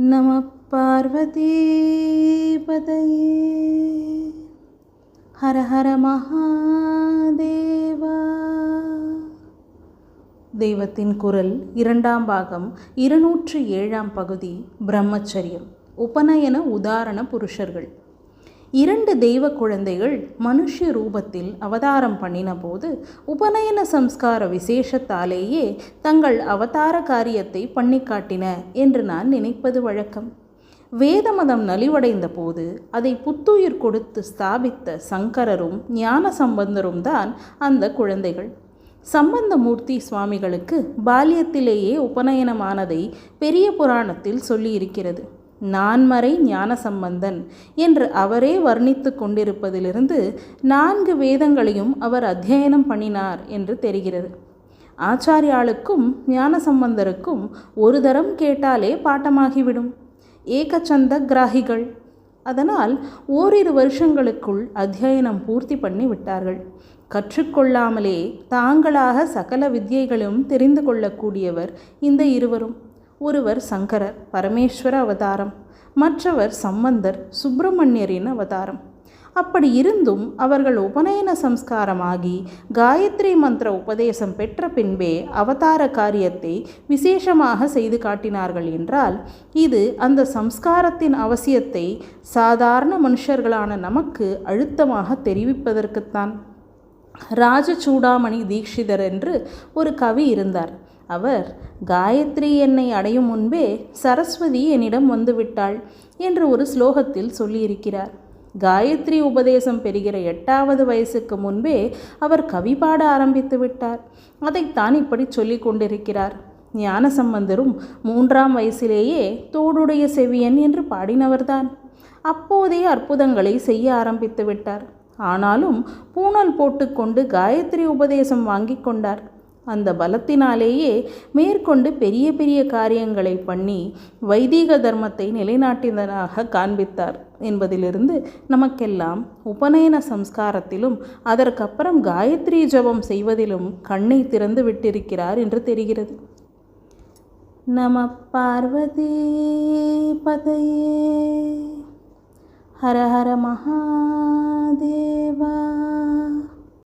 நம பார்வதீபதையே ஹர ஹர மகாதேவா தெய்வத்தின் குரல் இரண்டாம் பாகம் இருநூற்று ஏழாம் பகுதி பிரம்மச்சரியம். உபநயன உதாரண புருஷர்கள். இரண்டு தெய்வ குழந்தைகள் மனுஷ ரூபத்தில் அவதாரம் பண்ணின போது உபநயன சம்ஸ்கார விசேஷத்தாலேயே தங்கள் அவதார காரியத்தை பண்ணி காட்டின என்று நான் நினைப்பது வழக்கம். வேத மதம் நலிவடைந்த போது அதை புத்துயிர் கொடுத்து ஸ்தாபித்த சங்கரரும் ஞான சம்பந்தரும் தான் அந்த குழந்தைகள். சம்பந்தமூர்த்தி சுவாமிகளுக்கு பால்யத்திலேயே உபநயனமானதை பெரிய புராணத்தில் சொல்லியிருக்கிறது. நான்மறை ஞான சம்பந்தன் என்று அவரே வர்ணித்து கொண்டிருப்பதிலிருந்து நான்கு வேதங்களையும் அவர் அத்தியனம் பண்ணினார் என்று தெரிகிறது. ஆச்சாரியாளுக்கும் ஞான சம்பந்தருக்கும் ஒரு தரம் கேட்டாலே பாட்டமாகிவிடும். ஏகச்சந்த கிராகிகள். அதனால் ஓரிரு வருஷங்களுக்குள் அத்தியனம் பூர்த்தி பண்ணி விட்டார்கள். கற்றுக்கொள்ளாமலே தாங்களாக சகல வித்யைகளும் தெரிந்து கொள்ளக்கூடியவர் இந்த இருவரும். ஒருவர் சங்கரர் பரமேஸ்வர அவதாரம் மற்றவர் சம்பந்தர் சுப்பிரமணியரின் அவதாரம். அப்படி இருந்தும் அவர்கள் உபநயன சம்ஸ்காரமாகி காயத்ரி மந்திர உபதேசம் பெற்ற பின்பே அவதார காரியத்தை விசேஷமாக செய்து காட்டினார்கள் என்றால் இது அந்த சம்ஸ்காரத்தின் அவசியத்தை சாதாரண மனுஷர்களான நமக்கு அழுத்தமாக தெரிவிப்பதற்குத்தான். ராஜ சூடாமணி தீக்ஷிதர் என்று ஒரு கவி இருந்தார். அவர் காயத்ரி என்னை அடையும் முன்பே சரஸ்வதி என்னிடம் வந்துவிட்டாள் என்று ஒரு ஸ்லோகத்தில் சொல்லியிருக்கிறார். காயத்ரி உபதேசம் பெறுகிற எட்டாவது வயசுக்கு முன்பே அவர் கவி பாட ஆரம்பித்து விட்டார். அதைத்தான் இப்படி சொல்லி கொண்டிருக்கிறார். ஞானசம்பந்தரும் மூன்றாம் வயசிலேயே தோடுடைய செவியன் என்று பாடினவர்தான். அப்போதே அற்புதங்களை செய்ய ஆரம்பித்து விட்டார். ஆனாலும் பூணல் போட்டுக்கொண்டு காயத்ரி உபதேசம் வாங்கி கொண்டார். அந்த பலத்தினாலேயே மேற்கொண்டு பெரிய பெரிய காரியங்களை பண்ணி வைதீக தர்மத்தை நிலைநாட்டினதாக காண்பித்தார் என்பதிலிருந்து நமக்கெல்லாம் உபநயன சம்ஸ்காரத்திலும் அதற்கப்புறம் காயத்ரி ஜபம் செய்வதிலும் கண்ணை திறந்து விட்டிருக்கிறார் என்று தெரிகிறது. நம பார்வதி பதையே. ஹர ஹர மகா